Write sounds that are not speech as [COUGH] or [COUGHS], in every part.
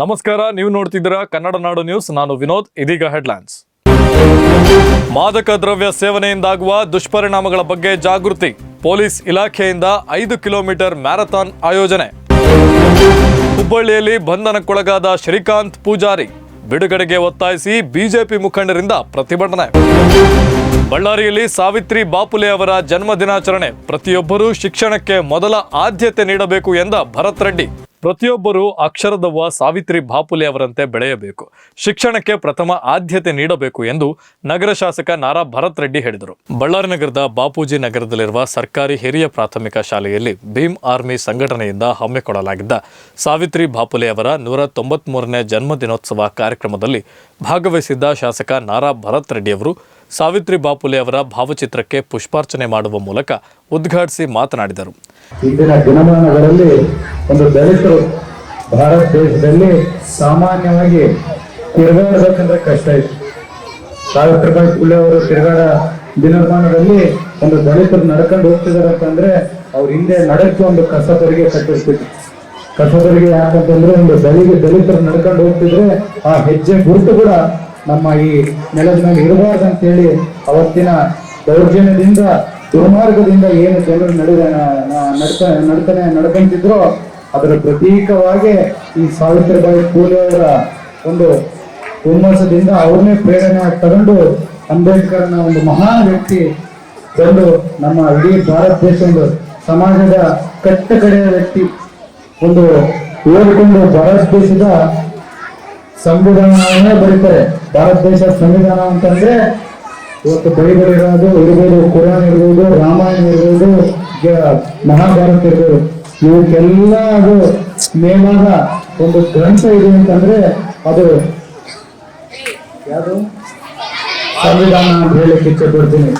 ನಮಸ್ಕಾರ, ನೀವು ನೋಡ್ತಿದ್ದೀರಾ ಕನ್ನಡ ನಾಡು ನ್ಯೂಸ್. ನಾನು ವಿನೋದ್, ಇದೀಗ ಹೆಡ್ಲೈನ್ಸ್. ಮಾದಕ ದ್ರವ್ಯ ಸೇವನೆಯಿಂದಾಗುವ ದುಷ್ಪರಿಣಾಮಗಳ ಬಗ್ಗೆ ಜಾಗೃತಿ. ಪೊಲೀಸ್ ಇಲಾಖೆಯಿಂದ ಐದು ಕಿಲೋಮೀಟರ್ ಮ್ಯಾರಥಾನ್ ಆಯೋಜನೆ. ಹುಬ್ಬಳ್ಳಿಯಲ್ಲಿ ಬಂಧನಕ್ಕೊಳಗಾದ ಶ್ರೀಕಾಂತ್ ಪೂಜಾರಿ ಬಿಡುಗಡೆಗೆ ಒತ್ತಾಯಿಸಿ ಬಿಜೆಪಿ ಮುಖಂಡರಿಂದ ಪ್ರತಿಭಟನೆ. ಬಳ್ಳಾರಿಯಲ್ಲಿ ಸಾವಿತ್ರಿ ಬಾಪುಲೆ ಅವರ ಜನ್ಮ ದಿನಾಚರಣೆ. ಪ್ರತಿಯೊಬ್ಬರೂ ಶಿಕ್ಷಣಕ್ಕೆ ಮೊದಲ ಆದ್ಯತೆ ನೀಡಬೇಕು ಎಂದ ಭರತ್ ರೆಡ್ಡಿ. ಪ್ರತಿಯೊಬ್ಬರೂ ಅಕ್ಷರದವ್ವ ಸಾವಿತ್ರಿ ಬಾಪುಲೆ ಅವರಂತೆ ಬೆಳೆಯಬೇಕು. ಶಿಕ್ಷಣಕ್ಕೆ ಪ್ರಥಮ ಆದ್ಯತೆ ನೀಡಬೇಕು ಎಂದು ನಗರ ಶಾಸಕ ನಾರಾ ಭರತ್ ರೆಡ್ಡಿ ಹೇಳಿದರು. ಬಳ್ಳಾರಿ ನಗರದ ಬಾಪೂಜಿ ನಗರದಲ್ಲಿರುವ ಸರ್ಕಾರಿ ಹಿರಿಯ ಪ್ರಾಥಮಿಕ ಶಾಲೆಯಲ್ಲಿ ಭೀಮ್ ಆರ್ಮಿ ಸಂಘಟನೆಯಿಂದ ಹಮ್ಮಿಕೊಳ್ಳಲಾಗಿದ್ದ ಸಾವಿತ್ರಿ ಬಾಪುಲೆ ಅವರ ನೂರ ತೊಂಬತ್ಮೂರನೇ ಜನ್ಮದಿನೋತ್ಸವ ಕಾರ್ಯಕ್ರಮದಲ್ಲಿ ಭಾಗವಹಿಸಿದ್ದ ಶಾಸಕ ನಾರಾ ಭರತ್ ರೆಡ್ಡಿ ಅವರು ಸಾವಿತ್ರಿ ಬಾಪುಲೆ ಅವರ ಭಾವಚಿತ್ರಕ್ಕೆ ಪುಷ್ಪಾರ್ಚನೆ ಮಾಡುವ ಮೂಲಕ ಉದ್ಘಾಟಿಸಿ ಮಾತನಾಡಿದರು. ಇಂದಿನ ದಿನಮಾನಗಳಲ್ಲಿ ಒಂದು ದಲಿತರು ಭಾರತ ದೇಶದಲ್ಲಿ ಸಾಮಾನ್ಯವಾಗಿ ತಿರುಗಾಡಬೇಕಂದ್ರೆ ಕಷ್ಟ ಇತ್ತು. ಸಾವಿತ್ರಿಬಾಯಿ ಪುಲೆ ಅವರು ತಿರುಗಾಡ ದಿನಮಾನದಲ್ಲಿ ಒಂದು ದಲಿತರು ನಡ್ಕೊಂಡು ಹೋಗ್ತಿದಾರೆ ಅಂತಂದ್ರೆ ಅವ್ರ ಹಿಂದೆ ನಡಕ್ಕೆ ಒಂದು ಕಸಬರಿಗೆ ಕಸ ಕಸಬರಿಗೆ ಯಾಕಂತಂದ್ರೆ ಒಂದು ದಲಿಗೆ ದಲಿತರು ನಡ್ಕೊಂಡು ಹೋಗ್ತಿದ್ರೆ ಆ ಹೆಜ್ಜೆ ಗುರುತು ಕೂಡ ನಮ್ಮ ಈ ನೆಲದ ಮೇಲೆ ಇರಬಾರ್ದು ಅಂತೇಳಿ ಅವತ್ತಿನ ದೌರ್ಜನ್ಯದಿಂದ, ದುರ್ಮಾರ್ಗದಿಂದ ಏನು ಜನರು ನಡೆ ನಡ್ತ, ನಡ್ತಾನೆ ನಡ್ಕೊಂತಿದ್ರೋ ಅದರ ಪ್ರತೀಕವಾಗಿ ಈ ಸಾವಿತ್ರಿಬಾಯಿ ಫೂಲೆ ಅವರ ಒಂದು ಹುಮ್ಮಸದಿಂದ ಅವ್ರನ್ನೇ ಪ್ರೇರಣೆ ತಗೊಂಡು ಅಂಬೇಡ್ಕರ್ನ ಒಂದು ಮಹಾನ್ ವ್ಯಕ್ತಿ ಬಂದು ನಮ್ಮ ಇಡೀ ಭಾರತ ದೇಶ ಒಂದು ಸಮಾಜದ ಕಟ್ಟ ಕಡೆಯ ವ್ಯಕ್ತಿ ಒಂದು ಓದಿಕೊಂಡು ಭಾರತ ದೇಶದ ಸಂವಿಧಾನವನ್ನೇ ಬರೀತಾರೆ. ಭಾರತ ದೇಶದ ಸಂವಿಧಾನ ಅಂತಂದ್ರೆ ಇವತ್ತು ಬೈಬಲಿರೋದು ಇರ್ಬೋದು, ಕುರಾನ್ ಇರ್ಬೋದು, ರಾಮಾಯಣ ಇರ್ಬೋದು ಮಹಾಭಾರತ ಇರ್ಬೋದು. ಇವಕ್ಕೆಲ್ಲ ಅದು ಮೇಲಾದ ಒಂದು ಗ್ರಂಥ ಇದೆ ಅಂತಂದ್ರೆ ಅದು ಯಾವುದು? ಸಂವಿಧಾನ ಅಂತ ಹೇಳಕ್ಕೆ ಇಚ್ಛೆ ಪಡ್ತೀನಿ.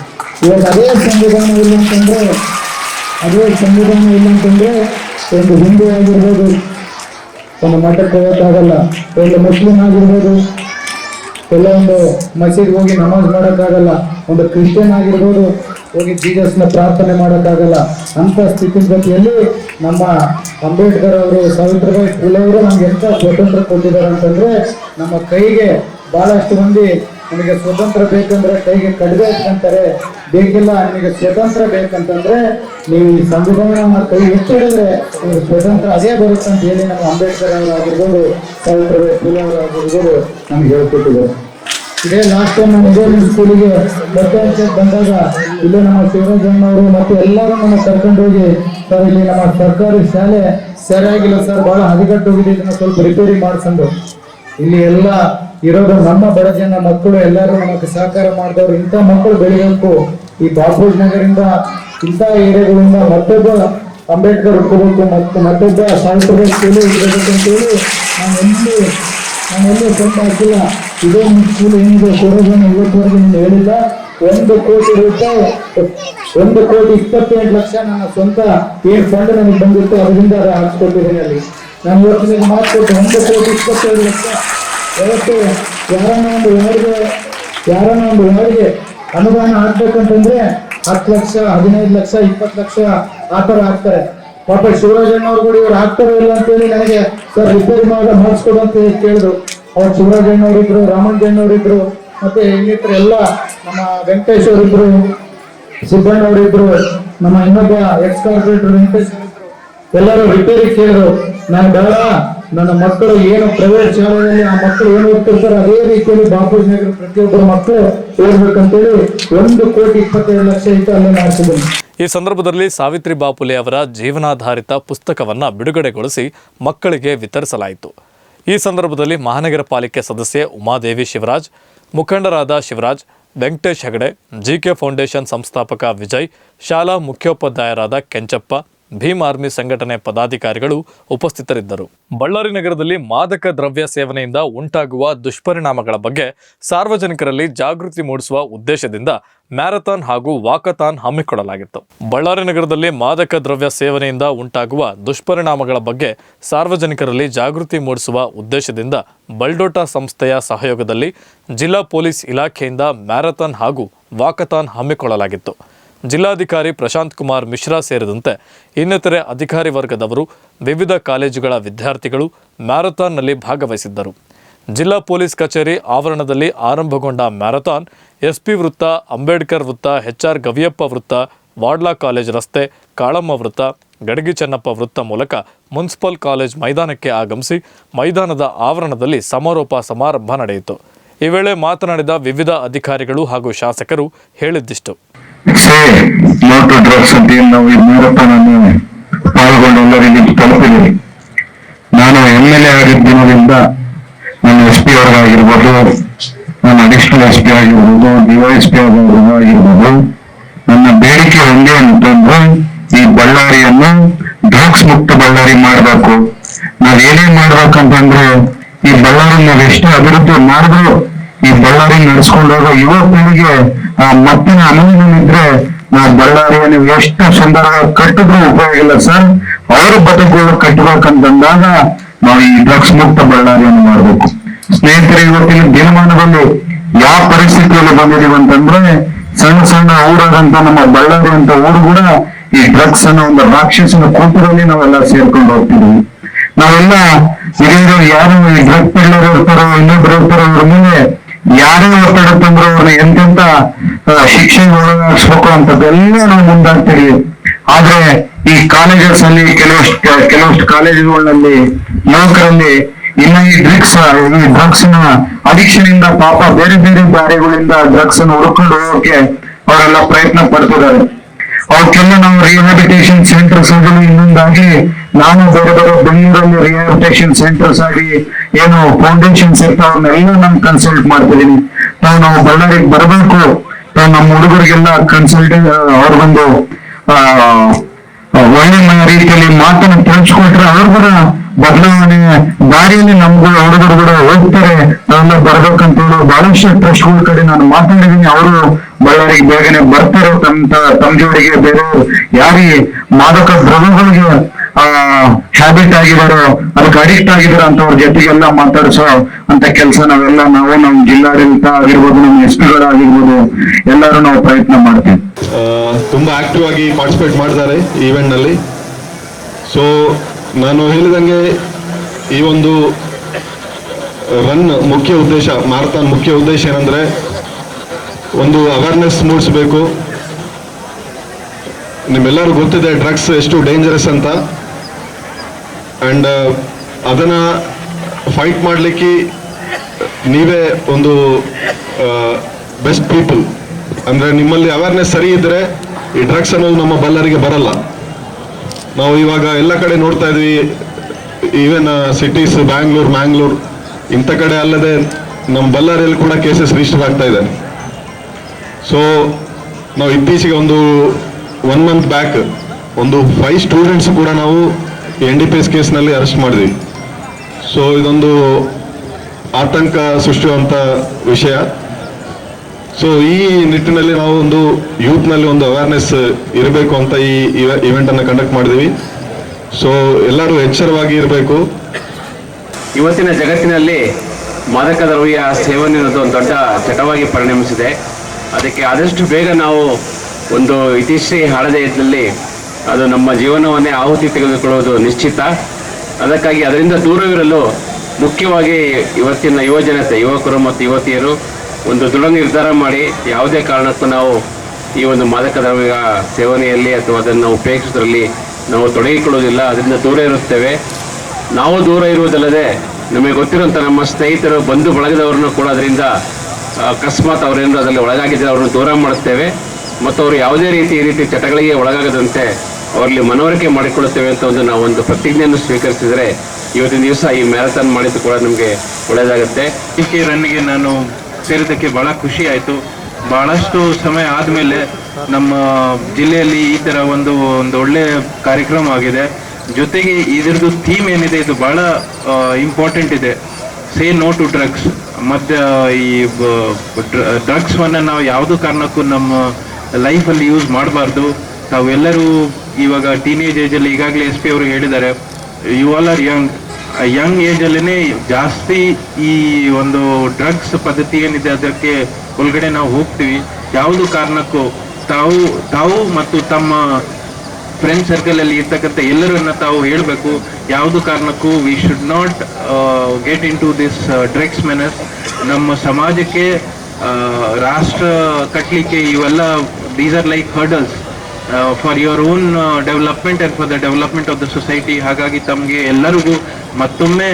ಇವಾಗ ಅದೇ ಸಂವಿಧಾನ ಇಲ್ಲ ಅಂತಂದ್ರೆ, ಅದೇ ಸಂವಿಧಾನ ಇಲ್ಲ ಅಂತಂದ್ರೆ ಒಂದು ಹಿಂದೂ ಆಗಿರ್ಬೋದು ಒಂದು ಮಠಕ್ಕೆ ಹೋಗೋಕ್ಕಾಗಲ್ಲ, ಒಂದು ಮುಸ್ಲಿಂ ಆಗಿರ್ಬೋದು ಎಲ್ಲ ಮಸೀದ್ ಹೋಗಿ ನಮಾಜ್ ಮಾಡೋಕ್ಕಾಗಲ್ಲ, ಒಂದು ಕ್ರಿಶ್ಚಿಯನ್ ಆಗಿರ್ಬೋದು, ಹೋಗಿ ಜೀಸಸ್ನ ಪ್ರಾರ್ಥನೆ ಮಾಡೋಕ್ಕಾಗಲ್ಲ, ಅಂತ ಸ್ಥಿತಿಗತಿಯಲ್ಲಿ ನಮ್ಮ ಅಂಬೇಡ್ಕರ್ ಅವರು ಸಾವಿತ್ರಿಬಾಯಿ ಫುಲೆ ಅವರು ನಮ್ಗೆ ಎಂಥ ಸ್ವತಂತ್ರ ಕೊಟ್ಟಿದ್ದಾರೆ ಅಂತಂದರೆ, ನಮ್ಮ ಕೈಗೆ ಭಾಳಷ್ಟು ಮಂದಿ ನಮಗೆ ಸ್ವತಂತ್ರ ಬೇಕಂದ್ರೆ ಕೈಗೆ ಕಡಿಮೆ ಇಟ್ಕೊಂತಾರೆ, ಬೇಕಿಲ್ಲ ನಿಮಗೆ ಸ್ವತಂತ್ರ ಬೇಕಂತಂದ್ರೆ, ನೀವು ಈ ಸಂವಿಧಾನ ಕೈ ಎತ್ತಿಡಿದ್ರೆ, ನಿಮಗೆ ಸ್ವತಂತ್ರ ಅದೇ ಬರುತ್ತೆ ಅಂತ ಹೇಳಿ ನಮ್ಮ ಅಂಬೇಡ್ಕರ್ ಅವರಾಗಿರ್ಬೋದು ಇದೇ ಲಾಸ್ಟ್ ಟೈಮ್ ನಾನು ಇದೇ ನಿಮ್ಮ ಸ್ಕೂಲಿಗೆ ಬಂದಾಗ ಇಲ್ಲೇ ನಮ್ಮ ಶಿವರಾಜಣ್ಣ ಅವರು ಮತ್ತೆ ಎಲ್ಲರೂ ನಮ್ಮ ಕರ್ಕೊಂಡು ಹೋಗಿ, ಸರ್, ಇಲ್ಲಿ ನಮ್ಮ ಸರ್ಕಾರಿ ಶಾಲೆ ಸರಿಯಾಗಿಲ್ಲ ಸರ್, ಬಹಳ ಹದಿಗಟ್ಟು ಹೋಗಿದೆ ಇದನ್ನ ಸ್ವಲ್ಪ ರಿಪೇರಿ ಮಾಡಿಸ್ಕೊಂಡು ಇಲ್ಲಿ ಎಲ್ಲ ಇರೋದು ನಮ್ಮ ಬಡ ಜನ ಮಕ್ಕಳು, ಎಲ್ಲರೂ ನಮಗೆ ಸಹಕಾರ ಮಾಡಿದವರು, ಇಂಥ ಮಕ್ಕಳು ಬೆಳೆಯಬೇಕು. ಈ ಬಾಪೂಜ್ ನಗರಿಂದ, ಇಂಥ ಏರಿಯಾಗಳಿಂದ ಮತ್ತೊಬ್ಬ ಅಂಬೇಡ್ಕರ್ ಕೊಡಬೇಕು ಮತ್ತು ಮತ್ತೊಬ್ಬ ಸಾವಿತ್ರಿಬಾಯಿ ಸ್ಕೂಲು ಇರಬೇಕು ಅಂತೇಳಿ ನಾನು ಎಲ್ಲಿ ನಾನು ಎಲ್ಲೂ ಸ್ವಂತ ಹಾಕಿಲ್ಲ. ಇದೇ ಸ್ಕೂಲ್ ಏನಿದೆ ಕೊಡೋದನ್ನು ಇವತ್ತುವರೆಗೆ ನೀನು ಹೇಳಿಲ್ಲ. ಒಂದು ಕೋಟಿ ರೂಪಾಯಿ, ಒಂದು ಕೋಟಿ ಇಪ್ಪತ್ತೆಂಟು ಲಕ್ಷ ನನ್ನ ಸ್ವಂತ ಏನು ಫಂಡ್ ನನಗೆ ಬಂದಿತ್ತು. ಅದರಿಂದ ಅದು ಹಾಕ್ಸ್ಕೊಟ್ಟಿದ್ದೀನಿ ಅಲ್ಲಿ. ನಾನು ಇವತ್ತು ನಿಮಗೆ ಮಾತು ಕೊಟ್ಟು. ಒಂದು ಕೋಟಿ ಇಪ್ಪತ್ತೆರಡು ಲಕ್ಷ. ಯಾವತ್ತು ಯಾರನ್ನ ಒಂದು ಯಾರಿಗೆ ಯಾರನ್ನ ಒಂದು ಯಾರಿಗೆ ಅನುದಾನ ಹಾಕ್ಬೇಕಂತಂದ್ರೆ ಹತ್ತು ಲಕ್ಷ, ಹದಿನೈದು ಲಕ್ಷ, ಇಪ್ಪತ್ತು ಲಕ್ಷ ಆ ಥರ ಹಾಕ್ತಾರೆ. ಪಾಪ ಶಿವರಾಜಣ್ಣ ಅವ್ರು ಕೂಡ ಇವ್ರು ಹಾಕ್ತಾರೆ ಇಲ್ಲ ಅಂತೇಳಿ ನನಗೆ ಸರ್ ರಿಪೇರಿ ಮಾಡ ಮಾಡಿಸ್ಕೊಡು ಅಂತ ಕೇಳಿದ್ರು. ಅವ್ರು ಶಿವರಾಜಣ್ಣ ಅವರಿದ್ರು ರಾಮಣ್ಣ ಅವರಿದ್ರು ಮತ್ತೆ ಇನ್ನಿತರ ಎಲ್ಲ ನಮ್ಮ ವೆಂಕಟೇಶ್ ಅವರಿದ್ರು ಸಿದ್ದಣ್ಣ ಅವರಿದ್ರು ನಮ್ಮ ಇನ್ನೊಬ್ಬ ಎಕ್ಸ್ ಕಾರ್ಪೊರೇಟರ್ ವೆಂಕಟೇಶ್ ಎಲ್ಲರೂ ರಿಪೇರಿ ಕೇಳಿದ್ರು. ನಾನು ಬೇಡ ನನ್ನ ಮಕ್ಕಳು ಏನು ಪ್ರೈವೇಟ್ ಶಾಲೆಯಲ್ಲಿ ಆ ಮಕ್ಕಳು ಏನು ಓದ್ತಿರ್ತಾರೆ ಅದೇ ರೀತಿಯಲ್ಲಿ ಬಾಪೂಜಿ ನಗರ ಪ್ರತಿಯೊಬ್ಬರ ಮಕ್ಕಳು ಓದ್ಬೇಕಂತೇಳಿ ಒಂದು ಕೋಟಿ ಇಪ್ಪತ್ತೈದು ಲಕ್ಷ ಅಲ್ಲಿ ಮಾಡಿಸಿದ್ದೀನಿ. ಈ ಸಂದರ್ಭದಲ್ಲಿ ಸಾವಿತ್ರಿ ಬಾಪುಲೆ ಅವರ ಜೀವನಾಧಾರಿತ ಪುಸ್ತಕವನ್ನು ಬಿಡುಗಡೆಗೊಳಿಸಿ ಮಕ್ಕಳಿಗೆ ವಿತರಿಸಲಾಯಿತು. ಈ ಸಂದರ್ಭದಲ್ಲಿ ಮಹಾನಗರ ಪಾಲಿಕೆ ಸದಸ್ಯೆ ಉಮಾದೇವಿ ಶಿವರಾಜ್, ಮುಖಂಡರಾದ ಶಿವರಾಜ್, ವೆಂಕಟೇಶ್ ಹೆಗಡೆ, ಜಿಕೆ ಫೌಂಡೇಶನ್ ಸಂಸ್ಥಾಪಕ ವಿಜಯ್, ಶಾಲಾ ಮುಖ್ಯೋಪಾಧ್ಯಾಯರಾದ ಕೆಂಚಪ್ಪ ಭೀಮ್ ಆರ್ಮಿ ಸಂಘಟನೆ ಪದಾಧಿಕಾರಿಗಳು ಉಪಸ್ಥಿತರಿದ್ದರು. ಬಳ್ಳಾರಿ ನಗರದಲ್ಲಿ ಮಾದಕ ದ್ರವ್ಯ ಸೇವನೆಯಿಂದ ಉಂಟಾಗುವ ದುಷ್ಪರಿಣಾಮಗಳ ಬಗ್ಗೆ ಸಾರ್ವಜನಿಕರಲ್ಲಿ ಜಾಗೃತಿ ಮೂಡಿಸುವ ಉದ್ದೇಶದಿಂದ ಮ್ಯಾರಥಾನ್ ಹಾಗೂ ವಾಕಥಾನ್ ಹಮ್ಮಿಕೊಳ್ಳಲಾಗಿತ್ತು. ಬಳ್ಳಾರಿ ನಗರದಲ್ಲಿ ಮಾದಕ ದ್ರವ್ಯ ಸೇವನೆಯಿಂದ ಉಂಟಾಗುವ ದುಷ್ಪರಿಣಾಮಗಳ ಬಗ್ಗೆ ಸಾರ್ವಜನಿಕರಲ್ಲಿ ಜಾಗೃತಿ ಮೂಡಿಸುವ ಉದ್ದೇಶದಿಂದ ಬಲ್ಡೋಟಾ ಸಂಸ್ಥೆಯ ಸಹಯೋಗದಲ್ಲಿ ಜಿಲ್ಲಾ ಪೊಲೀಸ್ ಇಲಾಖೆಯಿಂದ ಮ್ಯಾರಥಾನ್ ಹಾಗೂ ವಾಕಥಾನ್ ಹಮ್ಮಿಕೊಳ್ಳಲಾಗಿತ್ತು. ಜಿಲ್ಲಾಧಿಕಾರಿ ಪ್ರಶಾಂತ್ ಕುಮಾರ್ ಮಿಶ್ರಾ ಸೇರಿದಂತೆ ಇನ್ನಿತರೆ ಅಧಿಕಾರಿ ವರ್ಗದವರು ವಿವಿಧ ಕಾಲೇಜುಗಳ ವಿದ್ಯಾರ್ಥಿಗಳು ಮ್ಯಾರಥಾನ್ನಲ್ಲಿ ಭಾಗವಹಿಸಿದ್ದರು. ಜಿಲ್ಲಾ ಪೊಲೀಸ್ ಕಚೇರಿ ಆವರಣದಲ್ಲಿ ಆರಂಭಗೊಂಡ ಮ್ಯಾರಥಾನ್ ಎಸ್ಪಿ ವೃತ್ತ, ಅಂಬೇಡ್ಕರ್ ವೃತ್ತ, ಎಚ್ಆರ್ ಗವಿಯಪ್ಪ ವೃತ್ತ, ವಾಡ್ಲಾ ಕಾಲೇಜ್ ರಸ್ತೆ, ಕಾಳಮ್ಮ ವೃತ್ತ, ಗಡಗಿ ಚೆನ್ನಪ್ಪ ವೃತ್ತ ಮೂಲಕ ಮುನ್ಸಿಪಲ್ ಕಾಲೇಜ್ ಮೈದಾನಕ್ಕೆ ಆಗಮಿಸಿ ಮೈದಾನದ ಆವರಣದಲ್ಲಿ ಸಮಾರೋಪ ಸಮಾರಂಭ ನಡೆಯಿತು. ಈ ವೇಳೆ ಮಾತನಾಡಿದ ವಿವಿಧ ಅಧಿಕಾರಿಗಳು ಹಾಗೂ ಶಾಸಕರು ಹೇಳಿದ್ದಿಷ್ಟು. ಸೇ ನೋ ಟು ಡ್ರಗ್ಸ್ ಅಂತ ಏನ್ ನಾವು ಮ್ಯಾರಥಾನ್ ನಾನು ಪಾಲ್ಗೊಂಡು ಎಲ್ಲರಿಗೆ ತಲುಪಿದ್ದೀವಿ. ನಾನು ಎಂ ಎಲ್ ಎ ಆಗಿದ್ದ ದಿನದಿಂದ ನನ್ನ ಎಸ್ ಪಿ ಆಗಿರ್ಬೋದು ನನ್ನ ಅಡಿಷನಲ್ ಎಸ್ ಪಿ ಆಗಿರ್ಬೋದು ಡಿವೈಎಸ್ ಪಿ ಆಗಿರ್ಬೋದು, ನನ್ನ ಬೇಡಿಕೆ ಒಂದೇ ಅಂತಂದ್ರೆ ಈ ಬಳ್ಳಾರಿಯನ್ನು ಡ್ರಗ್ಸ್ ಮುಕ್ತ ಬಳ್ಳಾರಿ ಮಾಡಬೇಕು. ನಾವ್ ಏನೇ ಮಾಡ್ಬೇಕಂತಂದ್ರೆ ಈ ಬಳ್ಳಾರಿ ನಾವ್ ಎಷ್ಟು ಅಭಿವೃದ್ಧಿ ಮಾಡಿದ್ರು ಈ ಬಳ್ಳಾರಿ ನಡೆಸ್ಕೊಂಡಾಗ ಯುವ ಪೀಳಿಗೆ ಆ ಮತ್ತಿನ ಅನುಭವನಿದ್ರೆ ನಾ ನಾವು ಬಳ್ಳಾರಿಯನ್ನು ಎಷ್ಟು ಸುಂದರವಾಗಿ ಕಟ್ಟಿದ್ರು ಉಪಯೋಗ ಇಲ್ಲ ಸರ್. ಅವ್ರ ಬದುಕುಗಳು ಕಟ್ಟಬೇಕಂತಂದಾಗ ನಾವು ಈ ಡ್ರಗ್ಸ್ ಮುಕ್ತ ಬಳ್ಳಾರಿಯನ್ನು ಮಾಡಬೇಕು. ಸ್ನೇಹಿತರೆ, ಇವತ್ತಿನ ದಿನಮಾನದಲ್ಲಿ ಯಾವ ಪರಿಸ್ಥಿತಿಯಲ್ಲಿ ಬಂದಿದೀವಿ ಅಂತಂದ್ರೆ ಸಣ್ಣ ಸಣ್ಣ ಊರಾದಂತ ನಮ್ಮ ಬಳ್ಳಾರಿ ಅಂತ ಊರು ಕೂಡ ಈ ಡ್ರಗ್ಸ್ ಅನ್ನೋ ಒಂದು ರಾಕ್ಷಸನ ಕೂಟದಲ್ಲಿ ನಾವೆಲ್ಲ ಸೇರ್ಕೊಂಡು ಹೋಗ್ತಿದೀವಿ ನಾವೆಲ್ಲ ಹಿರಿಯರು, ಯಾರು ಈ ಡ್ರಗ್ ಪಿಲ್ಲರ್ ಇರ್ತಾರೋ, ಇನ್ನೊಬ್ರು ಇರ್ತಾರೋ ಅವ್ರ ಮೇಲೆ ಯಾರೇ ಒತ್ತಡ ತಂದ್ರು ಅವ್ರನ್ನ ಎಂತೆಂತ ಶಿಕ್ಷೆಗೆ ಒಳಗಾಗಿಸ್ಬೇಕು ಅಂತದ್ದೆಲ್ಲ ನಾವು ಮುಂದಾಗ್ತೀವಿ. ಆದ್ರೆ ಈ ಕಾಲೇಜಸ್ ಅಲ್ಲಿ ಕೆಲವಷ್ಟು ಕೆಲವಷ್ಟು ಕಾಲೇಜುಗಳಲ್ಲಿ ಯುವಕರಲ್ಲಿ ಇನ್ನ ಈ ಡ್ರಗ್ಸ್ ಈ ಡ್ರಗ್ಸ್ನ ಅಡಿಕ್ಷನ್ ಇಂದ ಪಾಪ ಬೇರೆ ಬೇರೆ ದಾರಿಗಳಿಂದ ಡ್ರಗ್ಸ್ ಅನ್ನು ಹುಡುಕೊಂಡು ಹೋಗೋಕೆ ಅವರೆಲ್ಲ ಪ್ರಯತ್ನ ಪಡ್ತಿದ್ದಾರೆ. ಅವಕ್ಕೆಲ್ಲ ನಾವು ರಿಹಾಬಿಟೇಷನ್ ಸೆಂಟರ್ಸ್ ಆಗಲು, ಇನ್ನೊಂದಾಗಿ ನಾನು ಬೇರೆ ಬೇರೆ ಬೆಂಗಳೂರಲ್ಲಿ ರಿಹಾಬಿಟೇಷನ್ ಸೆಂಟರ್ಸ್ ಆಗಿ ಏನು ಫೌಂಡೇಶನ್ಸ್ ಇರ್ತಾವನ್ನೆಲ್ಲ ನಾನು ಕನ್ಸಲ್ಟ್ ಮಾಡ್ತಿದ್ದೀನಿ. ನಾವು ನಾವು ಬಳ್ಳಾರಿಗೆ ಬರಬೇಕು. ನಮ್ಮ ಹುಡುಗರಿಗೆಲ್ಲ ಕನ್ಸಲ್ಟ್ ಅವ್ರ ಒಂದು ಒಳ್ಳೆ ರೀತಿಯಲ್ಲಿ ಮಾತನ್ನು ತಿಳಿಸ್ಕೊಟ್ರೆ ಅವ್ರ ಕೂಡ ಬದಲಾವಣೆ, ದಾರಿಯಲ್ಲಿ ನಮ್ಗೂ ಹುಡುಗರು ಕೂಡ ಹೋಗ್ತಾರೆ ಅದನ್ನ ಬರ್ಬೇಕಂತ ಹೇಳಿ ಬಹಳಷ್ಟು ಟ್ರಸ್ಟ್ಗಳ ಕಡೆ ನಾನು ಮಾತಾಡಿದೀನಿ ಅವರು ಬಳ್ಳಾರಿಗೆ ಬೇಗನೆ ಬರ್ತಾರೆ ತಮ್ಮ ತಮ್ಮ ಜೋಡಿಗೆ. ಬೇರೆ ಯಾರಿ ಮಾದಕ ದ್ರವಗಳಿಗೆ ಆ ಹ್ಯಾಬಿಟ್ ಆಗಿದಾರೋ, ಅದಕ್ಕೆ ಅಡಿಕ್ಟ್ ಆಗಿದಾರೋ ಅಂತವ್ರ ಜೊತೆಗೆಲ್ಲ ಮಾತಾಡ್ಸೋ ಅಂತ ಕೆಲಸ ನಾವೆಲ್ಲ ನಾವು ನಮ್ಮ ಜಿಲ್ಲಾಡಳಿತ ಆಗಿರ್ಬೋದು ನಮ್ಮ ಎಸ್ ಪಿಗಳಾಗಿರ್ಬೋದು ಎಲ್ಲರೂ ನಾವು ಪ್ರಯತ್ನ ಮಾಡ್ತೀವಿ. ತುಂಬಾ ಆಕ್ಟಿವ್ ಆಗಿ ಪಾರ್ಟಿಸಿಪೇಟ್ ಮಾಡ್ತಾರೆ ಈವೆಂಟ್ನಲ್ಲಿ. ಸೊ ನಾನು ಹೇಳಿದಂಗೆ ಈ ಒಂದು ರನ್ ಮುಖ್ಯ ಉದ್ದೇಶ ಮಾರಥಾನ್ ಮುಖ್ಯ ಉದ್ದೇಶ ಏನಂದ್ರೆ ಒಂದು ಅವೇರ್ನೆಸ್ ಮೂಡಿಸಬೇಕು. ನಿಮ್ಮೆಲ್ಲರೂ ಗೊತ್ತಿದೆ ಡ್ರಗ್ಸ್ ಎಷ್ಟು ಡೇಂಜರಸ್ ಅಂತ. ಅಂಡ್ ಅದನ್ನ ಫೈಟ್ ಮಾಡಲಿಕ್ಕೆ ನೀವೇ ಒಂದು ಬೆಸ್ಟ್ ಪೀಪಲ್ ಅಂದ್ರೆ ನಿಮ್ಮಲ್ಲಿ ಅವೇರ್ನೆಸ್ ಸರಿ ಇದ್ರೆ ಈ ಡ್ರಗ್ಸ್ ಅನ್ನೋದು ನಮ್ಮ ಬಲ್ಲರಿಗೆ ಬರಲ್ಲ. ನಾವು ಇವಾಗ ಎಲ್ಲ ಕಡೆ ನೋಡ್ತಾ ಇದ್ವಿ. ಈವನ್ ಸಿಟೀಸ್ ಬ್ಯಾಂಗ್ಳೂರ್ ಮ್ಯಾಂಗ್ಳೂರ್ ಇಂಥ ಕಡೆ ಅಲ್ಲದೆ ನಮ್ಮ ಬಳ್ಳಾರಿಯಲ್ಲಿ ಕೂಡ ಕೇಸಸ್ ರಿಜಿಸ್ಟರ್ ಆಗ್ತಾ ಇದೆ ಸೊ ನಾವು ಇತ್ತೀಚೆಗೆ ಒಂದು ಒನ್ ಮಂತ್ ಬ್ಯಾಕ್ ಒಂದು ಫೈವ್ ಸ್ಟೂಡೆಂಟ್ಸ್ ಕೂಡ ನಾವು ಎನ್ ಡಿ ಪಿ ಎಸ್ ಕೇಸ್ನಲ್ಲಿ ಅರೆಸ್ಟ್ ಮಾಡಿದ್ವಿ. ಸೊ ಇದೊಂದು ಆತಂಕ ಸೃಷ್ಟಿಯುವಂಥ ವಿಷಯ. ಸೊ ಈ ನಿಟ್ಟಿನಲ್ಲಿ ನಾವು ಒಂದು ಯೂತ್ನಲ್ಲಿ ಒಂದು ಅವೇರ್ನೆಸ್ ಇರಬೇಕು ಅಂತ ಈ ಇವೆಂಟ್ ಅನ್ನು ಕಂಡಕ್ಟ್ ಮಾಡಿದ್ವಿ ಸೊ ಎಲ್ಲರೂ ಎಚ್ಚರವಾಗಿ ಇರಬೇಕು. ಇವತ್ತಿನ ಜಗತ್ತಿನಲ್ಲಿ ಮಾದಕ ದ್ರವ್ಯ ಸೇವನೆ ಅನ್ನೋದು ಒಂದು ದೊಡ್ಡ ಚಟವಾಗಿ ಪರಿಣಮಿಸಿದೆ. ಅದಕ್ಕೆ ಆದಷ್ಟು ಬೇಗ ನಾವು ಒಂದು ಇತಿಶ್ರೀ ಹಾಡದೆ ಇದ್ದಲ್ಲಿ ಅದು ನಮ್ಮ ಜೀವನವನ್ನೇ ಆಹುತಿ ತೆಗೆದುಕೊಳ್ಳುವುದು ನಿಶ್ಚಿತ. ಅದಕ್ಕಾಗಿ ಅದರಿಂದ ದೂರವಿರಲು ಮುಖ್ಯವಾಗಿ ಇವತ್ತಿನ ಯುವಜನತೆ, ಯುವಕರು ಮತ್ತು ಯುವತಿಯರು ಒಂದು ದೃಢ ನಿರ್ಧಾರ ಮಾಡಿ ಯಾವುದೇ ಕಾರಣಕ್ಕೂ ನಾವು ಈ ಒಂದು ಮಾದಕ ದ್ರವ್ಯ ಸೇವನೆಯಲ್ಲಿ ಅಥವಾ ಅದನ್ನು ಉಪಯೋಗಿಸೋದ್ರಲ್ಲಿ ನಾವು ತೊಡಗಿಕೊಳ್ಳುವುದಿಲ್ಲ, ಅದರಿಂದ ದೂರ ಇರುತ್ತೇವೆ. ನಾವು ದೂರ ಇರುವುದಲ್ಲದೆ ನಮಗೆ ಗೊತ್ತಿರುವಂಥ ನಮ್ಮ ಸ್ನೇಹಿತರು ಬಂಧು ಬಳಗದವರನ್ನು ಕೂಡ ಅದರಿಂದ ಅಕಸ್ಮಾತ್ ಅವರೇನು ಅದರಲ್ಲಿ ಒಳಗಾಗಿದ್ದರೆ ಅವರನ್ನು ದೂರ ಮಾಡುತ್ತೇವೆ. ಮತ್ತು ಅವರು ಯಾವುದೇ ರೀತಿ ಈ ರೀತಿ ಚಟಗಳಿಗೆ ಒಳಗಾಗದಂತೆ ಅವರಲ್ಲಿ ಮನವರಿಕೆ ಮಾಡಿಕೊಳ್ಳುತ್ತೇವೆ ಅಂತ ಒಂದು ನಾವು ಒಂದು ಪ್ರತಿಜ್ಞೆಯನ್ನು ಸ್ವೀಕರಿಸಿದರೆ ಇವತ್ತಿನ ದಿವಸ ಈ ಮ್ಯಾರಥಾನ್ ಮಾಡಿದ್ದು ಕೂಡ ನಮಗೆ ಒಳ್ಳೆಯದಾಗುತ್ತೆ. ಇಷ್ಟೇ ನನಗೆ ನಾನು ಸೇರಿದ್ದಕ್ಕೆ ಬಹಳ ಖುಷಿ ಆಯಿತು. ಬಹಳಷ್ಟು ಸಮಯ ಆದಮೇಲೆ ನಮ್ಮ ಜಿಲ್ಲೆಯಲ್ಲಿ ಈ ಥರ ಒಂದು ಒಂದು ಒಳ್ಳೆ ಕಾರ್ಯಕ್ರಮ ಆಗಿದೆ. ಜೊತೆಗೆ ಇದ್ರದ್ದು ಥೀಮ್ ಏನಿದೆ, ಇದು ಬಹಳ ಇಂಪಾರ್ಟೆಂಟ್ ಇದೆ. ಸೇ ನೋ ಟು ಡ್ರಗ್ಸ್ ಮತ್ತು ಈ ಡ್ರಗ್ಸ್ವನ್ನು ನಾವು ಯಾವುದೋ ಕಾರಣಕ್ಕೂ ನಮ್ಮ ಲೈಫಲ್ಲಿ ಯೂಸ್ ಮಾಡಬಾರ್ದು. ತಾವೆಲ್ಲರೂ ಇವಾಗ ಟೀನೇಜ್ ಏಜಲ್ಲಿ ಈಗಾಗಲೇ ಎಸ್ ಪಿ ಅವರು ಹೇಳಿದ್ದಾರೆ you all are young young ಏಜಲ್ಲೇ ಜಾಸ್ತಿ ಈ ಒಂದು ಡ್ರಗ್ಸ್ ಪದ್ಧತಿ ಏನಿದೆ ಅದಕ್ಕೆ ಒಳಗಡೆ ನಾವು ಹೋಗ್ತೀವಿ. ಯಾವುದು ಕಾರಣಕ್ಕೂ ತಾವು ತಾವು ಮತ್ತು ತಮ್ಮ ಫ್ರೆಂಡ್ ಸರ್ಕಲಲ್ಲಿ ಇರ್ತಕ್ಕಂಥ ಎಲ್ಲರನ್ನ ತಾವು ಹೇಳಬೇಕು. ಯಾವುದು ಕಾರಣಕ್ಕೂ we should not get into this drugs menace ನಮ್ಮ ಸಮಾಜಕ್ಕೆ ರಾಷ್ಟ್ರ ಕಟ್ಟಲಿಕ್ಕೆ ಇವೆಲ್ಲ these are like hurdles for your own development and for the development of the society ಹಾಗಾಗಿ ತಮಗೆ ಎಲ್ಲರಿಗೂ ಮತ್ತೊಮ್ಮೆ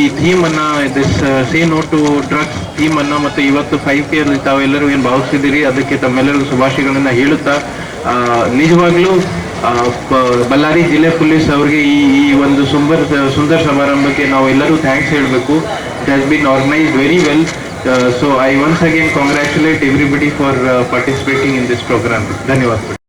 ಈ ಥೀಮ್ ಅನ್ನ this say no to drugs theme ಅನ್ನ ಮತ್ತು ಇವತ್ತು ಫೈವ್ ಕೆ ತಾವೆಲ್ಲರೂ ಏನು ಭಾವಿಸಿದ್ದೀರಿ, ಅದಕ್ಕೆ ತಮ್ಮೆಲ್ಲರಿಗೂ ಶುಭಾಶಯಗಳನ್ನು ಹೇಳುತ್ತಾ ನಿಜವಾಗ್ಲೂ ಬಳ್ಳಾರಿ ಜಿಲ್ಲೆ ಪೊಲೀಸ್ ಅವರಿಗೆ ಈ ಈ ಒಂದು ಸುಂದರ ಸುಂದರ ಸಮಾರಂಭಕ್ಕೆ ನಾವು ಎಲ್ಲರೂ ಥ್ಯಾಂಕ್ಸ್ ಹೇಳಬೇಕು. It has been organised very well Uh, so I once again congratulate everybody for uh, participating in this program. Dhanyawad.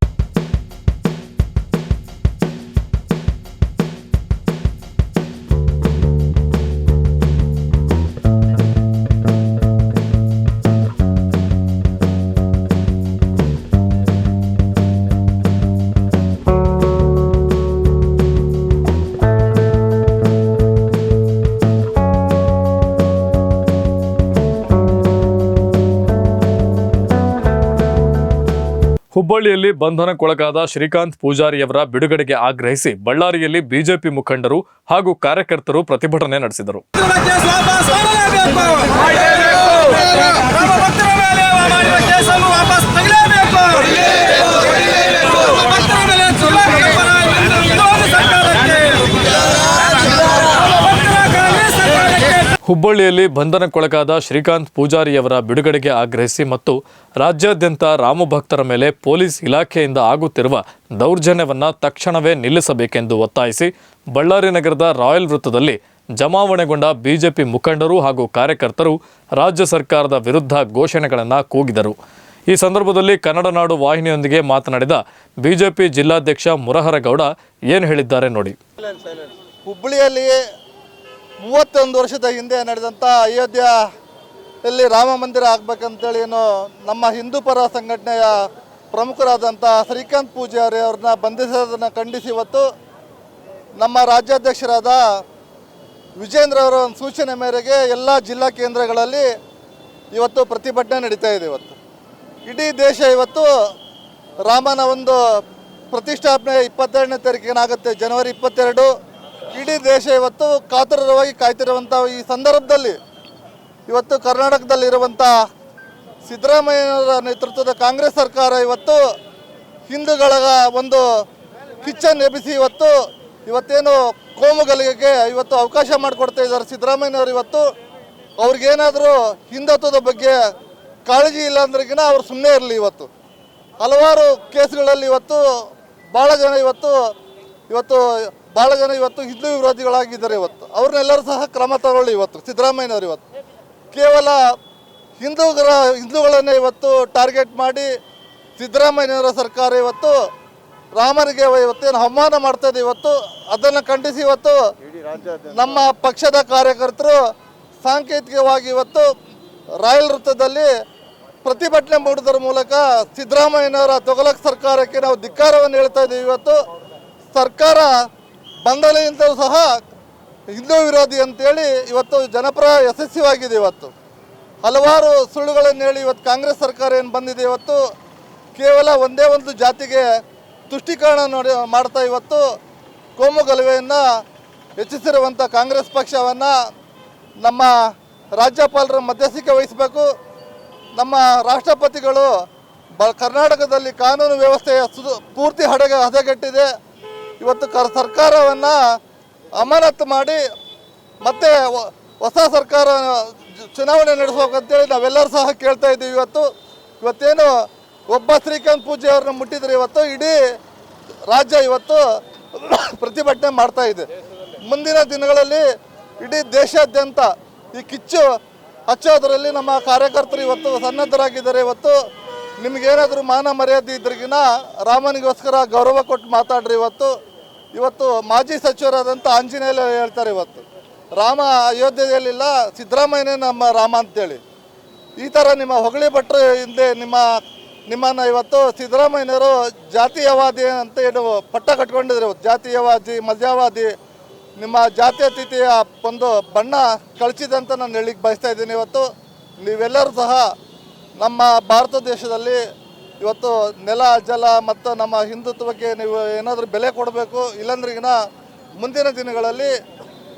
ಹುಬ್ಬಳ್ಳಿಯಲ್ಲಿ ಬಂಧನಕ್ಕೊಳಗಾದ ಶ್ರೀಕಾಂತ್ ಪೂಜಾರಿಯವರ ಬಿಡುಗಡೆಗೆ ಆಗ್ರಹಿಸಿ ಬಳ್ಳಾರಿಯಲ್ಲಿ ಬಿಜೆಪಿ ಮುಖಂಡರು ಹಾಗೂ ಕಾರ್ಯಕರ್ತರು ಪ್ರತಿಭಟನೆ ನಡೆಸಿದರು ಕೇಸ್ ವಾಪಸ್ ಮಾಡಲೇಬೇಕು ನಮ್ಮ ಭಕ್ತರ ಮೇಲೆ ಮಾಡಿದ ಕೇಸನ್ನು ವಾಪಸ್ ತೆಗೆಯಲೇಬೇಕು ಭಕ್ತರ ಮೇಲೆ ಸುಳ್ಳು ಆರೋಪನ ವಿರೋಧ ಸರ್ಕಾರಕ್ಕೆ ಭಕ್ತರ ಕಾಂಗ್ರೆಸ್ ಸರ್ಕಾರಕ್ಕೆ ಹುಬ್ಬಳ್ಳಿಯಲ್ಲಿ ಬಂಧನಕ್ಕೊಳಗಾದ ಶ್ರೀಕಾಂತ್ ಪೂಜಾರಿಯವರ ಬಿಡುಗಡೆಗೆ ಆಗ್ರಹಿಸಿ ಮತ್ತು ರಾಜ್ಯಾದ್ಯಂತ ರಾಮಭಕ್ತರ ಮೇಲೆ ಪೊಲೀಸ್ ಇಲಾಖೆಯಿಂದ ಆಗುತ್ತಿರುವ ದೌರ್ಜನ್ಯವನ್ನು ತಕ್ಷಣವೇ ನಿಲ್ಲಿಸಬೇಕೆಂದು ಒತ್ತಾಯಿಸಿ ಬಳ್ಳಾರಿ ನಗರದ ರಾಯಲ್ ವೃತ್ತದಲ್ಲಿ ಜಮಾವಣೆಗೊಂಡ ಬಿಜೆಪಿ ಮುಖಂಡರು ಹಾಗೂ ಕಾರ್ಯಕರ್ತರು ರಾಜ್ಯ ಸರ್ಕಾರದ ವಿರುದ್ಧ ಘೋಷಣೆಗಳನ್ನು ಕೂಗಿದರು. ಈ ಸಂದರ್ಭದಲ್ಲಿ ಕನ್ನಡ ನಾಡು ವಾಹಿನಿಯೊಂದಿಗೆ ಮಾತನಾಡಿದ ಬಿಜೆಪಿ ಜಿಲ್ಲಾಧ್ಯಕ್ಷ ಮುರಹರಗೌಡ ಏನು ಹೇಳಿದ್ದಾರೆ ನೋಡಿ. ಹುಬ್ಬಳ್ಳಿಯಲ್ಲಿ ಮೂವತ್ತೊಂದು ವರ್ಷದ ಹಿಂದೆ ನಡೆದಂಥ ಅಯೋಧ್ಯೆಯಲ್ಲಿ ರಾಮ ಮಂದಿರ ಆಗ್ಬೇಕಂತೇಳಿ ಏನು ನಮ್ಮ ಹಿಂದೂ ಪರ ಸಂಘಟನೆಯ ಪ್ರಮುಖರಾದಂಥ ಶ್ರೀಕಾಂತ್ ಪೂಜಾರಿ ಅವ್ರನ್ನ ಬಂಧಿಸೋದನ್ನು ಖಂಡಿಸಿ ಇವತ್ತು ನಮ್ಮ ರಾಜ್ಯಾಧ್ಯಕ್ಷರಾದ ವಿಜೇಂದ್ರ ಅವರ ಒಂದು ಸೂಚನೆ ಮೇರೆಗೆ ಎಲ್ಲ ಜಿಲ್ಲಾ ಕೇಂದ್ರಗಳಲ್ಲಿ ಇವತ್ತು ಪ್ರತಿಭಟನೆ ನಡೀತಾ ಇದೆ ಇವತ್ತು. ಇಡೀ ದೇಶ ಇವತ್ತು ರಾಮನ ಒಂದು ಪ್ರತಿಷ್ಠಾಪನೆ ಇಪ್ಪತ್ತೆರಡನೇ ತಾರೀಕಿನಾಗುತ್ತೆ ಜನವರಿ ಇಪ್ಪತ್ತೆರಡು. ಇಡೀ ದೇಶ ಇವತ್ತು ಕಾತುರವಾಗಿ ಕಾಯ್ತಿರುವಂಥ ಈ ಸಂದರ್ಭದಲ್ಲಿ ಇವತ್ತು ಕರ್ನಾಟಕದಲ್ಲಿರುವಂಥ ಸಿದ್ದರಾಮಯ್ಯನವರ ನೇತೃತ್ವದ ಕಾಂಗ್ರೆಸ್ ಸರ್ಕಾರ ಇವತ್ತು ಹಿಂದೂಗಳ ಒಂದು ಕಿಚ್ಚನ್ ಎಬ್ಬಿಸಿ ಇವತ್ತು ಇವತ್ತೇನು ಕೋಮುಗಲಿಗೆ ಇವತ್ತು ಅವಕಾಶ ಮಾಡಿಕೊಡ್ತಾ ಇದ್ದಾರೆ. ಸಿದ್ದರಾಮಯ್ಯನವರು ಇವತ್ತು ಅವ್ರಿಗೇನಾದರೂ ಹಿಂದುತ್ವದ ಬಗ್ಗೆ ಕಾಳಜಿ ಇಲ್ಲ ಅಂದ್ರಿಗಿನ ಅವ್ರು ಸುಮ್ಮನೆ ಇರಲಿ ಇವತ್ತು. ಹಲವಾರು ಕೇಸ್ಗಳಲ್ಲಿ ಇವತ್ತು ಭಾಳ ಜನ ಇವತ್ತು ಇವತ್ತು ಭಾಳ ಜನ ಇವತ್ತು ಹಿಂದೂ ವಿರೋಧಿಗಳಾಗಿದ್ದಾರೆ ಇವತ್ತು. ಅವ್ರನ್ನೆಲ್ಲರೂ ಸಹ ಕ್ರಮ ತಗೊಳ್ಳಿ ಇವತ್ತು, ಸಿದ್ದರಾಮಯ್ಯನವರು ಇವತ್ತು. ಕೇವಲ ಹಿಂದೂಗಳ ಹಿಂದೂಗಳನ್ನೇ ಇವತ್ತು ಟಾರ್ಗೆಟ್ ಮಾಡಿ ಸಿದ್ದರಾಮಯ್ಯನವರ ಸರ್ಕಾರ ಇವತ್ತು ರಾಮನಿಗೆ ಇವತ್ತೇನು ಅವಮಾನ ಮಾಡ್ತಾ ಇದೆ ಇವತ್ತು, ಅದನ್ನು ಖಂಡಿಸಿ ಇವತ್ತು ನಮ್ಮ ಪಕ್ಷದ ಕಾರ್ಯಕರ್ತರು ಸಾಂಕೇತಿಕವಾಗಿ ಇವತ್ತು ರಾಯಲ್ ವೃತ್ತದಲ್ಲಿ ಪ್ರತಿಭಟನೆ ಮಾಡುವುದರ ಮೂಲಕ ಸಿದ್ದರಾಮಯ್ಯನವರ ತೊಗಲಕ್ ಸರ್ಕಾರಕ್ಕೆ ನಾವು ಧಿಕ್ಕಾರವನ್ನು ಹೇಳ್ತಾ ಇದ್ದೀವಿ ಇವತ್ತು. ಸರ್ಕಾರ ಬಂದಲಿನಿಂದಲೂ ಸಹ ಹಿಂದೂ ವಿರೋಧಿ ಅಂತೇಳಿ ಇವತ್ತು ಜನಪರ ಯಶಸ್ವಿಯಾಗಿದೆ ಇವತ್ತು. ಹಲವಾರು ಸುಳ್ಳುಗಳನ್ನು ಹೇಳಿ ಇವತ್ತು ಕಾಂಗ್ರೆಸ್ ಸರ್ಕಾರ ಏನು ಬಂದಿದೆ ಇವತ್ತು, ಕೇವಲ ಒಂದೇ ಒಂದು ಜಾತಿಗೆ ತುಷ್ಟೀಕರಣ ನೋಡಿ ಮಾಡ್ತಾ ಇವತ್ತು ಕೋಮು ಗಲಭೆಯನ್ನು ಹೆಚ್ಚಿಸಿರುವಂಥ ಕಾಂಗ್ರೆಸ್ ಪಕ್ಷವನ್ನು ನಮ್ಮ ರಾಜ್ಯಪಾಲರ ಮಧ್ಯಸ್ಥಿಕೆ ವಹಿಸಬೇಕು. ನಮ್ಮ ರಾಷ್ಟ್ರಪತಿಗಳು ಬ, ಕರ್ನಾಟಕದಲ್ಲಿ ಕಾನೂನು ವ್ಯವಸ್ಥೆಯ ಸುದು ಪೂರ್ತಿ ಹಡಗ ಹದಗೆಟ್ಟಿದೆ. ಇವತ್ತು ಕರ್ ಸರ್ಕಾರವನ್ನು ಅಮಾನತು ಮಾಡಿ ಮತ್ತೆ ಹೊಸ ಸರ್ಕಾರ ಚುನಾವಣೆ ನಡೆಸ್ಬೇಕಂತೇಳಿ ನಾವೆಲ್ಲರೂ ಸಹ ಕೇಳ್ತಾ ಇದ್ದೀವಿ ಇವತ್ತು. ಇವತ್ತೇನು ಒಬ್ಬ ಶ್ರೀಕಾಂತ್ ಪೂಜೆ ಅವ್ರನ್ನ ಮುಟ್ಟಿದ್ರೆ ಇವತ್ತು ಇಡೀ ರಾಜ್ಯ ಇವತ್ತು [COUGHS] ಪ್ರತಿಭಟನೆ ಮಾಡ್ತಾ ಇದೆ. ಮುಂದಿನ ದಿನಗಳಲ್ಲಿ ಇಡೀ ದೇಶಾದ್ಯಂತ ಈ ಕಿಚ್ಚು ಹಚ್ಚೋದ್ರಲ್ಲಿ ನಮ್ಮ ಕಾರ್ಯಕರ್ತರು ಇವತ್ತು ಸನ್ನದ್ಧರಾಗಿದ್ದಾರೆ. ಇವತ್ತು ನಿಮಗೇನಾದರೂ ಮಾನ ಮರ್ಯಾದೆ ಇದ್ರಿಗಿನ ರಾಮನಿಗೋಸ್ಕರ ಗೌರವ ಕೊಟ್ಟು ಮಾತಾಡ್ರಿ ಇವತ್ತು. ಇವತ್ತು ಮಾಜಿ ಸಚಿವರಾದಂಥ ಆಂಜನೇಯ ಹೇಳ್ತಾರೆ ಇವತ್ತು, ರಾಮ ಅಯೋಧ್ಯೆಯಲ್ಲಿಲ್ಲ, ಸಿದ್ದರಾಮಯ್ಯನೇ ನಮ್ಮ ರಾಮ ಅಂತೇಳಿ. ಈ ಥರ ನಿಮ್ಮ ಹೊಗಳಿ ಭಟ್ರು ಹಿಂದೆ ನಿಮ್ಮ, ನಿಮ್ಮನ್ನು ಇವತ್ತು ಸಿದ್ದರಾಮಯ್ಯನವರು ಜಾತೀಯವಾದಿ ಅಂತ ಏನು ಪಟ್ಟ ಕಟ್ಕೊಂಡಿದ್ರು. ಜಾತೀಯವಾದಿ ಮಜಾವಾದಿ ನಿಮ್ಮ ಜಾತ್ಯತೀತಿಯ ಒಂದು ಬಣ್ಣ ಕಳಿಸಿದೆ ಅಂತ ನಾನು ಹೇಳಿಕ್ಕೆ ಬಯಸ್ತಾ ಇದ್ದೀನಿ ಇವತ್ತು. ನೀವೆಲ್ಲರೂ ಸಹ ನಮ್ಮ ಭಾರತ ದೇಶದಲ್ಲಿ ಇವತ್ತು ನೆಲ, ಜಲ ಮತ್ತು ನಮ್ಮ ಹಿಂದುತ್ವಕ್ಕೆ ನೀವು ಏನಾದರೂ ಬೆಲೆ ಕೊಡಬೇಕು, ಇಲ್ಲಾಂದ್ರೆ ಮುಂದಿನ ದಿನಗಳಲ್ಲಿ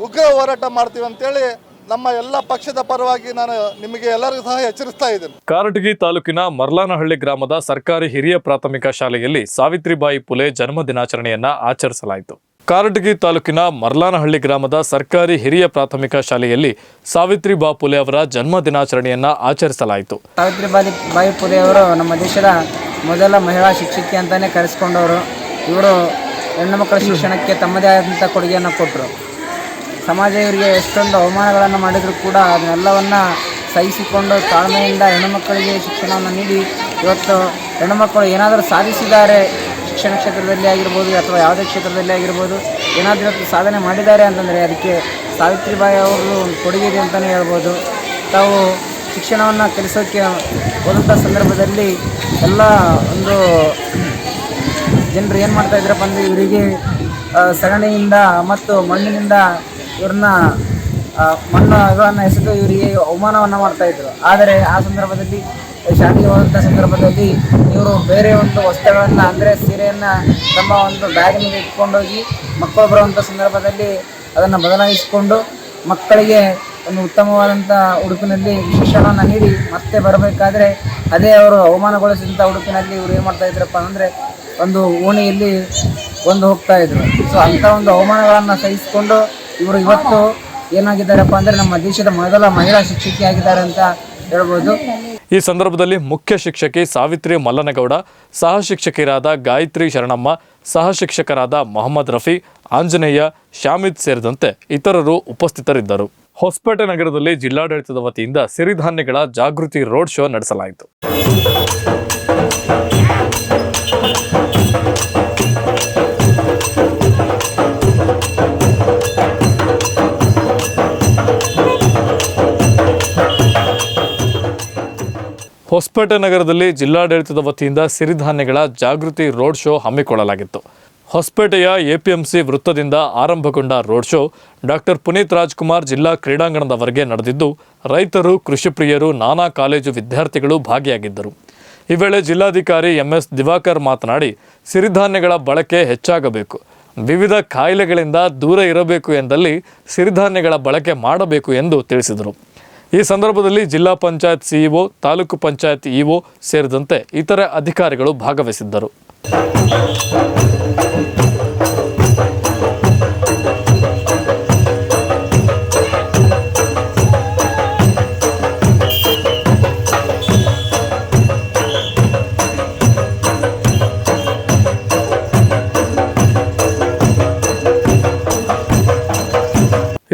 ಉಗ್ರ ಹೋರಾಟ ಮಾಡ್ತೀವಿ ಅಂತೇಳಿ ನಮ್ಮ ಎಲ್ಲ ಪಕ್ಷದ ಪರವಾಗಿ ನಾನು ನಿಮಗೆ ಎಲ್ಲರಿಗೂ ಸಹ ಎಚ್ಚರಿಸ್ತಾ ಇದ್ದೇನೆ. ಕಾರಟಗಿ ತಾಲೂಕಿನ ಮರ್ಲಾನಹಳ್ಳಿ ಗ್ರಾಮದ ಸರ್ಕಾರಿ ಹಿರಿಯ ಪ್ರಾಥಮಿಕ ಶಾಲೆಯಲ್ಲಿ ಸಾವಿತ್ರಿಬಾಯಿ ಪುಲೆ ಜನ್ಮ ದಿನಾಚರಣೆಯನ್ನ ಆಚರಿಸಲಾಯಿತು. ಕಾರಟಗಿ ತಾಲೂಕಿನ ಮರ್ಲಾನಹಳ್ಳಿ ಗ್ರಾಮದ ಸರ್ಕಾರಿ ಹಿರಿಯ ಪ್ರಾಥಮಿಕ ಶಾಲೆಯಲ್ಲಿ ಸಾವಿತ್ರಿ ಬಾಪುಲೆ ಅವರ ಜನ್ಮ ದಿನಾಚರಣೆಯನ್ನು ಆಚರಿಸಲಾಯಿತು. ಸಾವಿತ್ರಿಬಾಯಿ ಬಾಯಿ ಪುಲೆ ಅವರು ನಮ್ಮ ದೇಶದ ಮೊದಲ ಮಹಿಳಾ ಶಿಕ್ಷಕಿ ಅಂತಲೇ ಕರೆಸ್ಕೊಂಡವರು. ಇವರು ಹೆಣ್ಣು ಮಕ್ಕಳ ಶಿಕ್ಷಣಕ್ಕೆ ತಮ್ಮದೇ ಆದಂಥ ಕೊಡುಗೆಯನ್ನು ಕೊಟ್ಟರು ಸಮಾಜ ಇವರಿಗೆ ಎಷ್ಟೊಂದು ಅವಮಾನಗಳನ್ನು ಮಾಡಿದರೂ ಕೂಡ ಅದನ್ನೆಲ್ಲವನ್ನ ಸಹಿಸಿಕೊಂಡು ತಾಳ್ಮೆಯಿಂದ ಹೆಣ್ಣುಮಕ್ಕಳಿಗೆ ಶಿಕ್ಷಣವನ್ನು ನೀಡಿ ಇವತ್ತು ಹೆಣ್ಣುಮಕ್ಕಳು ಏನಾದರೂ ಸಾಧಿಸಿದ್ದಾರೆ ಶಿಕ್ಷಣ ಕ್ಷೇತ್ರದಲ್ಲಿ ಆಗಿರ್ಬೋದು ಅಥವಾ ಯಾವುದೇ ಕ್ಷೇತ್ರದಲ್ಲಿ ಆಗಿರ್ಬೋದು ಏನಾದರೂ ಇವತ್ತು ಸಾಧನೆ ಮಾಡಿದ್ದಾರೆ ಅಂತಂದರೆ ಅದಕ್ಕೆ ಸಾವಿತ್ರಿಬಾಯಿ ಅವರು ಕೊಡುಗೆ ಇದೆ ಅಂತಲೇ ಹೇಳ್ಬೋದು. ತಾವು ಶಿಕ್ಷಣವನ್ನು ಕಲಿಸೋಕ್ಕೆ ಹೋದಂಥ ಸಂದರ್ಭದಲ್ಲಿ ಎಲ್ಲ ಒಂದು ಜನರು ಏನು ಮಾಡ್ತಾ ಇದ್ರಪ್ಪ ಅಂದರೆ ಇವರಿಗೆ ಸಗಣಿಯಿಂದ ಮತ್ತು ಮಣ್ಣಿನಿಂದ ಇವ್ರನ್ನ ಮಣ್ಣು ಮಣ್ಣುಗಳನ್ನು ಎಸೆದು ಇವರಿಗೆ ಅವಮಾನವನ್ನು ಮಾಡ್ತಾಯಿದ್ರು ಆದರೆ ಆ ಸಂದರ್ಭದಲ್ಲಿ ಶಾಲೆಗೆ ಹೋದಂಥ ಸಂದರ್ಭದಲ್ಲಿ ಇವರು ಬೇರೆ ಒಂದು ವಸ್ತುಗಳನ್ನು, ಅಂದರೆ ಸೀರೆಯನ್ನು ತಮ್ಮ ಒಂದು ಬ್ಯಾಗಿನಲ್ಲಿ ಇಟ್ಕೊಂಡೋಗಿ ಮಕ್ಕಳು ಬರುವಂಥ ಸಂದರ್ಭದಲ್ಲಿ ಅದನ್ನು ಬದಲಾಯಿಸಿಕೊಂಡು ಮಕ್ಕಳಿಗೆ ಒಂದು ಉತ್ತಮವಾದಂಥ ಉಡುಪಿನಲ್ಲಿ ಶಿಕ್ಷಣವನ್ನು ನೀಡಿ ಮತ್ತೆ ಬರಬೇಕಾದ್ರೆ ಅದೇ ಅವರು ಅವಮಾನಗೊಳಿಸಿದಂಥ ಉಡುಪಿನಲ್ಲಿ ಇವರು ಏನು ಮಾಡ್ತಾ ಇದ್ರಪ್ಪ ಅಂದರೆ ಒಂದು ಓಣಿಯಲ್ಲಿ ಒಂದು ಹೋಗ್ತಾ ಇದ್ರು. ಸೊ ಅಂಥ ಒಂದು ಅವಮಾನಗಳನ್ನು ಸಹಿಸಿಕೊಂಡು ಇವರು ಇವತ್ತು ಏನಾಗಿದ್ದಾರಪ್ಪ ಅಂದರೆ ನಮ್ಮ ದೇಶದ ಮೊದಲ ಮಹಿಳಾ ಶಿಕ್ಷಕಿಯಾಗಿದ್ದಾರೆ ಅಂತ ಹೇಳ್ಬೋದು. ಈ ಸಂದರ್ಭದಲ್ಲಿ ಮುಖ್ಯ ಶಿಕ್ಷಕಿ ಸಾವಿತ್ರಿ ಮಲ್ಲನಗೌಡ, ಸಹ ಶಿಕ್ಷಕಿಯರಾದ ಗಾಯತ್ರಿ ಶರಣಮ್ಮ, ಸಹ ಶಿಕ್ಷಕರಾದ ಮೊಹಮ್ಮದ್ ರಫಿ, ಆಂಜನೇಯ ಶಾಮಿದ್ ಸೇರಿದಂತೆ ಇತರರು ಉಪಸ್ಥಿತರಿದ್ದರು. ಹೊಸಪೇಟೆ ನಗರದಲ್ಲಿ ಜಿಲ್ಲಾಡಳಿತದ ವತಿಯಿಂದ ಸಿರಿಧಾನ್ಯಗಳ ಜಾಗೃತಿ ರೋಡ್ ಶೋ ನಡೆಸಲಾಯಿತು. ಹೊಸಪೇಟೆ ನಗರದಲ್ಲಿ ಜಿಲ್ಲಾಡಳಿತದ ವತಿಯಿಂದ ಸಿರಿಧಾನ್ಯಗಳ ಜಾಗೃತಿ ರೋಡ್ ಶೋ ಹಮ್ಮಿಕೊಳ್ಳಲಾಗಿತ್ತು. ಹೊಸಪೇಟೆಯ ಎಪಿಎಂಸಿ ವೃತ್ತದಿಂದ ಆರಂಭಗೊಂಡ road show doctor Puneeth Rajkumar ಜಿಲ್ಲಾ ಕ್ರೀಡಾಂಗಣದವರೆಗೆ ನಡೆದಿದ್ದು, ರೈತರು, ಕೃಷಿ ಪ್ರಿಯರು, ನಾನಾ ಕಾಲೇಜು ವಿದ್ಯಾರ್ಥಿಗಳು ಭಾಗಿಯಾಗಿದ್ದರು. ಈ ವೇಳೆ ಜಿಲ್ಲಾಧಿಕಾರಿ ಎಂಎಸ್ ದಿವಾಕರ್ ಮಾತನಾಡಿ, ಸಿರಿಧಾನ್ಯಗಳ ಬಳಕೆ ಹೆಚ್ಚಾಗಬೇಕು. ವಿವಿಧ ಕಾಯಿಲೆಗಳಿಂದ ದೂರ ಇರಬೇಕು ಎಂದಲ್ಲಿ ಸಿರಿಧಾನ್ಯಗಳ ಬಳಕೆ ಮಾಡಬೇಕು ಎಂದು ತಿಳಿಸಿದರು. ಈ ಸಂದರ್ಭದಲ್ಲಿ ಜಿಲ್ಲಾ ಪಂಚಾಯತ್ ಸಿಇಒ ತಾಲೂಕು ಪಂಚಾಯತ್ ಇಒ ಸೇರಿದಂತೆ ಇತರೆ ಅಧಿಕಾರಿಗಳು ಭಾಗವಹಿಸಿದ್ದರು.